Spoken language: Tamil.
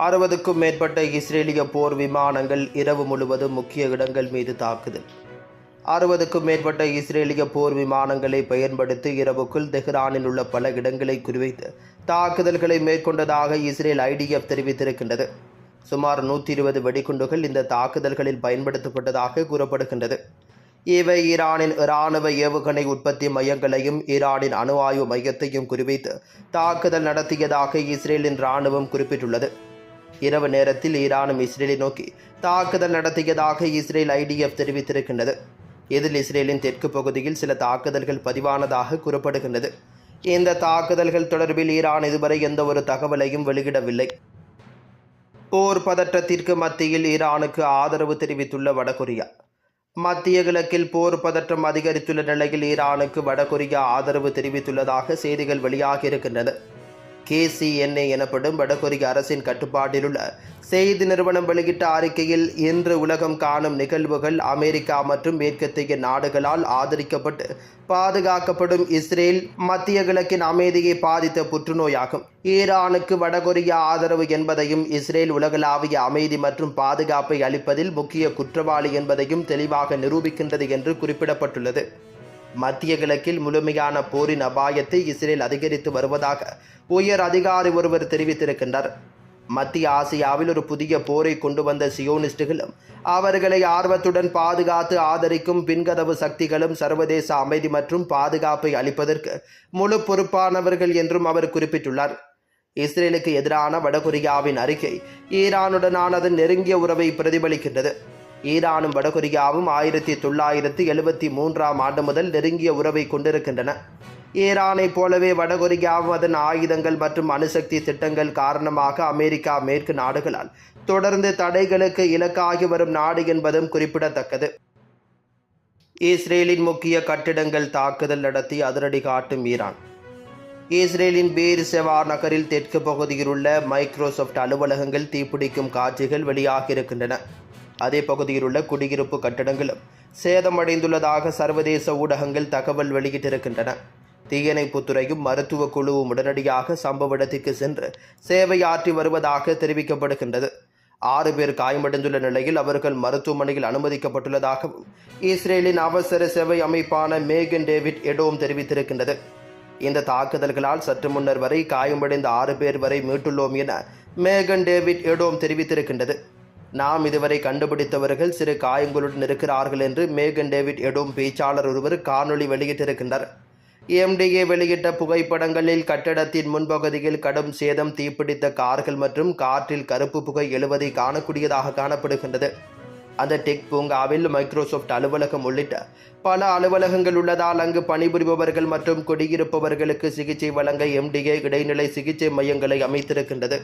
அறுபதுக்கும் மேற்பட்ட இஸ்ரேலிய போர் விமானங்கள் இரவு முழுவதும் முக்கிய இடங்கள் மீது தாக்குதல். அறுபதுக்கும் மேற்பட்ட இஸ்ரேலிய போர் விமானங்களை பயன்படுத்தி இரவுக்குள் தெஹ்ரானில் உள்ள பல இடங்களை குறிவைத்து தாக்குதல்களை மேற்கொண்டதாக இஸ்ரேல் ஐடிஎஃப் தெரிவித்திருக்கின்றது. சுமார் நூற்றி இருபது வெடிகுண்டுகள் இந்த தாக்குதல்களில் பயன்படுத்தப்பட்டதாக கூறப்படுகின்றது. இவை ஈரானின் இராணுவ ஏவுகணை உற்பத்தி மையங்களையும் ஈரானின் அணு ஆய்வு மையத்தையும் குறிவைத்து தாக்குதல் நடத்தியதாக இஸ்ரேலின் இராணுவம் குறிப்பிட்டுள்ளது. இரவு நேரத்தில் ஈரானும் இஸ்ரேலை நோக்கி தாக்குதல் நடத்தியதாக இஸ்ரேல் ஐடிஎஃப் தெரிவித்திருக்கின்றது. இதில் இஸ்ரேலின் தெற்கு பகுதியில் சில தாக்குதல்கள் பதிவானதாக கூறப்படுகின்றது. இந்த தாக்குதல்கள் தொடர்பில் ஈரான் இதுவரை எந்த ஒரு தகவலையும் வெளியிடவில்லை. போர் பதற்றத்திற்கு மத்தியில் ஈரானுக்கு ஆதரவு தெரிவித்துள்ள வடகொரியா. மத்திய கிழக்கில் போர் பதற்றம் அதிகரித்துள்ள நிலையில் ஈரானுக்கு வடகொரியா ஆதரவு தெரிவித்துள்ளதாக செய்திகள் வெளியாகியிருக்கின்றன. கேசிஎன்ஏ எனப்படும் வடகொரிய அரசின் கட்டுப்பாட்டில் உள்ள செய்தி நிறுவனம் வெளியிட்ட அறிக்கையில் இன்று உலகம் காணும் நிகழ்வுகள் அமெரிக்கா மற்றும் மேற்கத்திய நாடுகளால் ஆதரிக்கப்பட்டு பாதுகாக்கப்படும் இஸ்ரேல் மத்திய கிழக்கின் அமைதியை பாதித்த புற்றுநோயாகும். ஈரானுக்கு வடகொரியா ஆதரவு என்பதையும் இஸ்ரேல் உலகளாவிய அமைதி மற்றும் பாதுகாப்பை அளிப்பதில் முக்கிய குற்றவாளி என்பதையும் தெளிவாக நிரூபிக்கின்றது என்று குறிப்பிடப்பட்டுள்ளது. மத்திய கிழக்கில் முழுமையான போரின் அபாயத்தை இஸ்ரேல் அதிகரித்து வருவதாக உயர் அதிகாரி ஒருவர் தெரிவித்திருக்கின்றார். மத்திய ஆசியாவில் ஒரு புதிய போரை கொண்டு வந்த சியோனிஸ்டுகளும் அவர்களை ஆர்வத்துடன் பாதுகாத்து ஆதரிக்கும் பின்கதவு சக்திகளும் சர்வதேச அமைதி மற்றும் பாதுகாப்பை அளிப்பதற்கு முழு பொறுப்பானவர்கள் என்றும் அவர் குறிப்பிட்டுள்ளார். இஸ்ரேலுக்கு எதிரான வடகொரியாவின் அறிக்கை ஈரானுடனான அதன் நெருங்கிய உறவை பிரதிபலிக்கின்றது. ஈரானும் வடகொரியாவும் ஆயிரத்தி தொள்ளாயிரத்தி எழுபத்தி மூன்றாம் ஆண்டு முதல் நெருங்கிய உறவை கொண்டிருக்கின்றன. ஈரானைப் போலவே வடகொரியாவும் அதன் ஆயுதங்கள் மற்றும் அணுசக்தி திட்டங்கள் காரணமாக அமெரிக்கா மேற்கு நாடுகளால் தொடர்ந்து தடைகளுக்கு இலக்காகி வரும் நாடு என்பதும் குறிப்பிடத்தக்கது. இஸ்ரேலின் முக்கிய கட்டிடங்கள் தாக்குதல் நடத்தி அதிரடி காட்டும் ஈரான். இஸ்ரேலின் பேர் செவா நகரில் தெற்கு பகுதியில் உள்ள மைக்ரோசாஃப்ட் அலுவலகங்கள் தீப்பிடிக்கும் காட்சிகள் வெளியாகியிருக்கின்றன. அதே பகுதியில் உள்ள குடியிருப்பு கட்டடங்களும் சேதமடைந்துள்ளதாக சர்வதேச ஊடகங்கள் தகவல் வெளியிட்டிருக்கின்றன. தீயணைப்புத்துறையும் மருத்துவ குழுவும் உடனடியாக சம்பவ இடத்திற்கு சென்று சேவையாற்றி வருவதாக தெரிவிக்கப்படுகின்றது. ஆறு பேர் காயமடைந்துள்ள நிலையில் அவர்கள் மருத்துவமனையில் அனுமதிக்கப்பட்டுள்ளதாகவும் இஸ்ரேலின் அவசர சேவை அமைப்பான மேகன் டேவிட் எடோம் தெரிவித்திருக்கின்றது. இந்த தாக்குதல்களால் சற்று முன்னர் வரை காயமடைந்த ஆறு பேர் வரை மீட்டுள்ளோம் என மேகன் டேவிட் எடோம் தெரிவித்திருக்கின்றது. நாம் இதுவரை கண்டுபிடித்தவர்கள் சிறு காயங்களுடன் இருக்கிறார்கள் என்று மேகன் டேவிட் எடும் பேச்சாளர் ஒருவர் காணொளி வெளியிட்டிருக்கின்றார். எம்டிஏ வெளியிட்ட புகைப்படங்களில் கட்டடத்தின் முன்பகுதியில் கடும் சேதம் தீப்பிடித்த கார்கள் மற்றும் காற்றில் கருப்பு புகை எழுவதை காணக்கூடியதாக காணப்படுகின்றது. அந்த டெக் பூங்காவில் மைக்ரோசாஃப்ட் அலுவலகம் உள்ளிட்ட பல அலுவலகங்கள் உள்ளதால் அங்கு பணிபுரிபவர்கள் மற்றும் குடியிருப்பவர்களுக்கு சிகிச்சை வழங்க எம்டிஏ இடைநிலை சிகிச்சை மையங்களை அமைத்திருக்கின்றது.